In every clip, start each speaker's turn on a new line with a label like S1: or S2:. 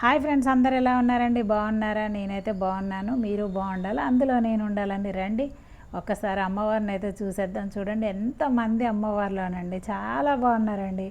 S1: Hi friends అందరు ఎలా ఉన్నారండి? బాగున్నారా? నేనైతే బాగున్నాను. మీరు బాగుండాలి? అందులో నేను ఉండాలండి. రండి. ఒక్కసారి అమ్మవారిని అయితే చూసేద్దాం. చూడండి ఎంతమంది అమ్మవార్లోనండి. చాలా బాగున్నారండి.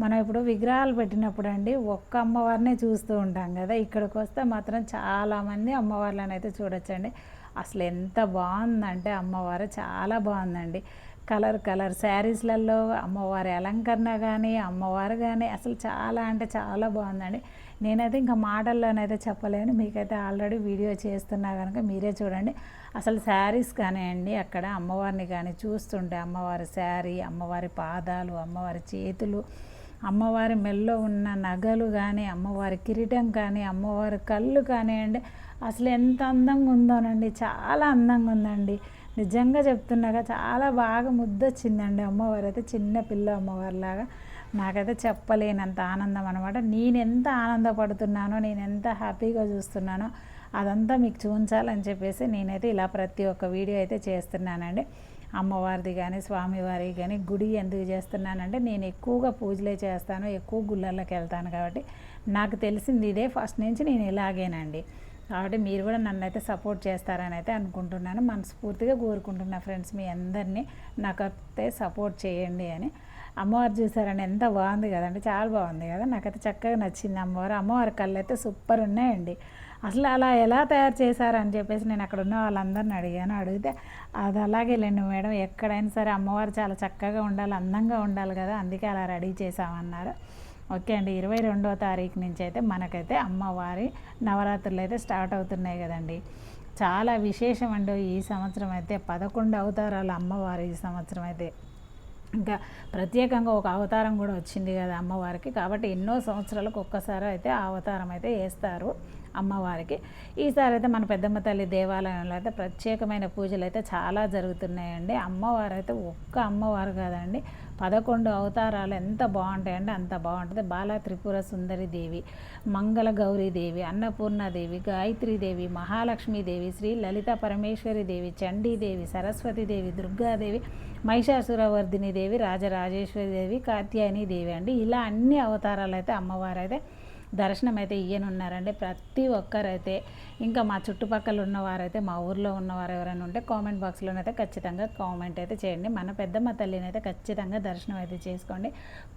S1: మనం ఇప్పుడు విగ్రహాలు పెట్టినప్పుడు అండి ఒక్క అమ్మవారినే చూస్తూ ఉంటాం కదా. ఇక్కడికి వస్తే మాత్రం చాలామంది అమ్మవార్లను అయితే చూడొచ్చండి. అసలు ఎంత బాగుందంటే అమ్మవారు చాలా బాగుందండి. కలర్ కలర్ శారీస్లలో అమ్మవారి అలంకరణ కానీ అమ్మవారు కానీ అసలు చాలా అంటే చాలా బాగుందండి. నేనైతే ఇంకా మాటల్లోనైతే చెప్పలేను. మీకైతే ఆల్రెడీ వీడియో చేస్తున్నా కనుక మీరే చూడండి. అసలు శారీస్ కానివ్వండి అక్కడ అమ్మవారిని కానీ చూస్తుంటే అమ్మవారి శారీ అమ్మవారి పాదాలు అమ్మవారి చేతులు అమ్మవారి మెల్లో ఉన్న నగలు కానీ అమ్మవారి కిరీటం కానీ అమ్మవారి కళ్ళు కానివ్వండి అసలు ఎంత అందంగా ఉందోనండి. చాలా అందంగా ఉందండి. నిజంగా చెప్తున్నాగా చాలా బాగా ముద్దొచ్చిందండి అమ్మవారు అయితే చిన్న పిల్ల అమ్మవారిలాగా. నాకైతే చెప్పలేనంత ఆనందం అనమాట నేను ఎంత ఆనందపడుతున్నానో నేను ఎంత హ్యాపీగా చూస్తున్నానో అదంతా మీకు చూపించాలని చెప్పేసి నేనైతే ఇలా ప్రతి ఒక్క వీడియో అయితే చేస్తున్నానండి. అమ్మవారిది కానీ స్వామివారి కానీ గుడి ఎందుకు చేస్తున్నానంటే నేను ఎక్కువగా పూజలే చేస్తాను ఎక్కువ గుళ్ళల్లోకి వెళ్తాను కాబట్టి. నాకు తెలిసింది ఇదే ఫస్ట్ నుంచి నేను ఇలాగేనండి. కాబట్టి మీరు కూడా నన్ను అయితే సపోర్ట్ చేస్తారని అయితే అనుకుంటున్నాను. మనస్ఫూర్తిగా కోరుకుంటున్నా ఫ్రెండ్స్ మీ అందరినీ నాకైతే సపోర్ట్ చేయండి అని. అమ్మవారు చూసారని ఎంత బాగుంది కదండి. చాలా బాగుంది కదా. నాకైతే చక్కగా నచ్చింది అమ్మవారు. అమ్మవారి కళ్ళు అయితే సూపర్ ఉన్నాయండి. అసలు అలా ఎలా తయారు చేశారని చెప్పేసి నేను అక్కడ ఉన్న వాళ్ళందరిని అడిగాను. అడిగితే అది అలాగే లేండి మేడం ఎక్కడైనా సరే అమ్మవారు చాలా చక్కగా ఉండాలి అందంగా ఉండాలి కదా. అందుకే అలా రెడీ చేసామన్నారు ఓకే అండి. ఇరవై రెండవ తారీఖు నుంచి అయితే మనకైతే అమ్మవారి నవరాత్రులు అయితే స్టార్ట్ అవుతున్నాయి కదండి. చాలా విశేషం అండి ఈ సంవత్సరం అయితే. పదకొండు అవతారాలు అమ్మవారి ఈ సంవత్సరం అయితే. ఇంకా ప్రత్యేకంగా ఒక అవతారం కూడా వచ్చింది కదా అమ్మవారికి. కాబట్టి ఎన్నో సంవత్సరాలకు ఒక్కసారి అయితే ఆ అవతారం అయితే వేస్తారు. అమ్మవారికి. ఈసారి అయితే మన పెద్దమ్మ తల్లి దేవాలయంలో అయితే ప్రత్యేకమైన పూజలు అయితే చాలా జరుగుతున్నాయండి. అమ్మవారు అయితే ఒక్క అమ్మవారు కాదండి. పదకొండు అవతారాలు ఎంత బాగుంటాయండి అంత బాగుంటుంది. బాల త్రిపుర సుందరి దేవి మంగళ గౌరీదేవి అన్నపూర్ణాదేవి గాయత్రీదేవి మహాలక్ష్మీదేవి శ్రీ లలిత పరమేశ్వరి దేవి చండీదేవి సరస్వతీదేవి దుర్గాదేవి మహిషాసురవర్ధిని దేవి రాజరాజేశ్వరి దేవి కాత్యాయని దేవి అండి. ఇలా అన్ని అవతారాలు అయితే అమ్మవారు అయితే దర్శనం అయితే ఇయ్యనున్నారండి. ప్రతి ఒక్కరైతే ఇంకా మా చుట్టుపక్కల ఉన్నవారైతే మా ఊర్లో ఉన్నవారు ఎవరైనా ఉంటే కామెంట్ బాక్స్లోనైతే ఖచ్చితంగా కామెంట్ అయితే చేయండి. మన పెద్దమ్మ తల్లిని అయితే ఖచ్చితంగా దర్శనం అయితే చేసుకోండి.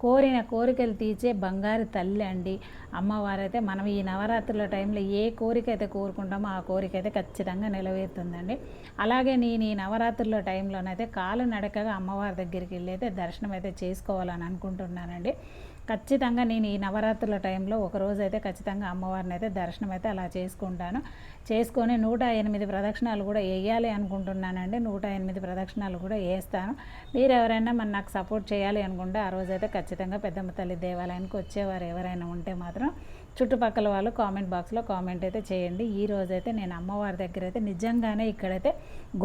S1: కోరిన కోరికలు తీర్చే బంగారు తల్లి అండి. అమ్మవారైతే మనం ఈ నవరాత్రుల టైంలో ఏ కోరిక అయితే కోరుకుంటామో ఆ కోరిక అయితే ఖచ్చితంగా నెరవేరుతుందండి. అలాగే నేను ఈ నవరాత్రుల టైంలోనైతే కాలు నడకగా అమ్మవారి దగ్గరికి వెళ్ళి అయితే దర్శనం అయితే చేసుకోవాలని అనుకుంటున్నానండి. ఖచ్చితంగా నేను ఈ నవరాత్రుల టైంలో ఒకరోజు అయితే ఖచ్చితంగా అమ్మవారిని అయితే దర్శనం అయితే అలా చేసుకుంటాను. చేసుకొని నూట ఎనిమిది ప్రదక్షిణాలు కూడా వేయాలి అనుకుంటున్నానండి. నూట ఎనిమిది ప్రదక్షిణాలు కూడా వేస్తాను. మీరు ఎవరైనా మన నాకు సపోర్ట్ చేయాలి అనుకుంటే ఆ రోజైతే ఖచ్చితంగా పెద్దమ్మ తల్లి దేవాలయానికి వచ్చేవారు ఎవరైనా ఉంటే మాత్రం. చుట్టుపక్కల వాళ్ళు కామెంట్ బాక్స్లో కామెంట్ అయితే చేయండి. ఈ రోజైతే నేను అమ్మవారి దగ్గర అయితే నిజంగానే ఇక్కడైతే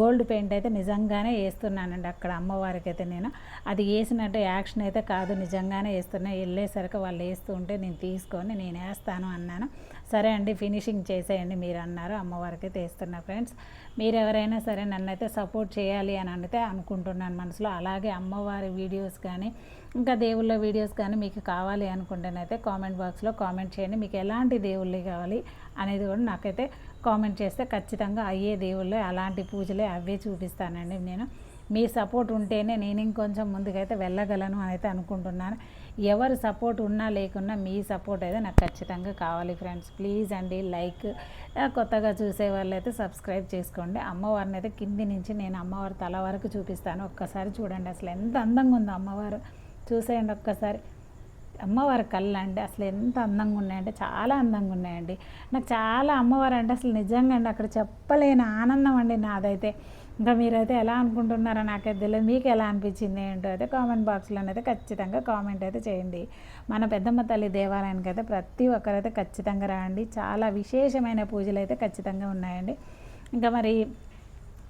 S1: గోల్డ్ పెయింట్ అయితే నిజంగానే వేస్తున్నానండి. అక్కడ అమ్మవారికి అయితే నేను అది వేసినట్టు యాక్షన్ అయితే కాదు. నిజంగానే వేస్తున్నా. వెళ్ళేసరికి వాళ్ళు వేస్తూ ఉంటే నేను తీసుకొని నేను వేస్తాను అన్నాను. సరే అండి ఫినిషింగ్ చేసేయండి మీరు అన్నారు అమ్మవారికి అయితే ఫ్రెండ్స్. మీరు ఎవరైనా సరే నన్ను అయితే సపోర్ట్ చేయాలి అని అంటే అనుకుంటున్నాను మనసులో. అలాగే అమ్మవారి వీడియోస్ కానీ ఇంకా దేవుళ్ళ వీడియోస్ కానీ మీకు కావాలి అనుకుంటేనైతే కామెంట్ బాక్స్లో కామెంట్ చేయండి. మీకు ఎలాంటి దేవుళ్ళు కావాలి అనేది కూడా నాకైతే కామెంట్ చేస్తే ఖచ్చితంగా అయ్యే దేవుళ్ళే అలాంటి పూజలే అవే చూపిస్తానండి నేను. మీ సపోర్ట్ ఉంటేనే నేను ఇంకొంచెం ముందుకైతే వెళ్ళగలను అని అయితే అనుకుంటున్నాను. ఎవరు సపోర్ట్ ఉన్నా లేకున్నా మీ సపోర్ట్ అయితే నాకు ఖచ్చితంగా కావాలి ఫ్రెండ్స్. ప్లీజ్ అండి లైక్. కొత్తగా చూసే వాళ్ళు అయితే సబ్స్క్రైబ్ చేసుకోండి. అమ్మవారిని అయితే కింది నుంచి నేను అమ్మవారి తల వరకు చూపిస్తాను. ఒక్కసారి చూడండి అసలు ఎంత అందంగా ఉందో అమ్మవారు. చూసేయండి ఒక్కసారి. అమ్మవారి కళ్ళు అండి అసలు ఎంత అందంగా ఉన్నాయంటే చాలా అందంగా ఉన్నాయండి. నాకు చాలా అమ్మవారు అంటే అసలు నిజంగా అండి అక్కడ చెప్పలేని ఆనందం అండి నాదైతే. ఇంకా మీరైతే ఎలా అనుకుంటున్నారో నాకైతే తెలియదు మీకు ఎలా అనిపించింది ఏంటో అయితే కామెంట్ బాక్స్లోనైతే ఖచ్చితంగా కామెంట్ అయితే చేయండి. మన పెద్దమ్మ తల్లి దేవాలయానికి అయితే ప్రతి ఒక్కరైతే ఖచ్చితంగా రాండి. చాలా విశేషమైన పూజలు అయితే ఖచ్చితంగా ఉన్నాయండి. ఇంకా మరి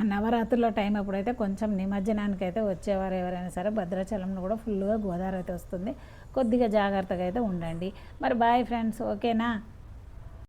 S1: నవరాత్రుల టైం అప్పుడైతే కొంచెం నిమజ్జనానికి అయితే వచ్చేవారు ఎవరైనా సరే. భద్రాచలంలో కూడా ఫుల్గా గోదావరి అయితే వస్తుంది. కొద్దిగా జాగ్రత్తగా అయితే ఉండండి. మరి బాయ్ ఫ్రెండ్స్ ఓకేనా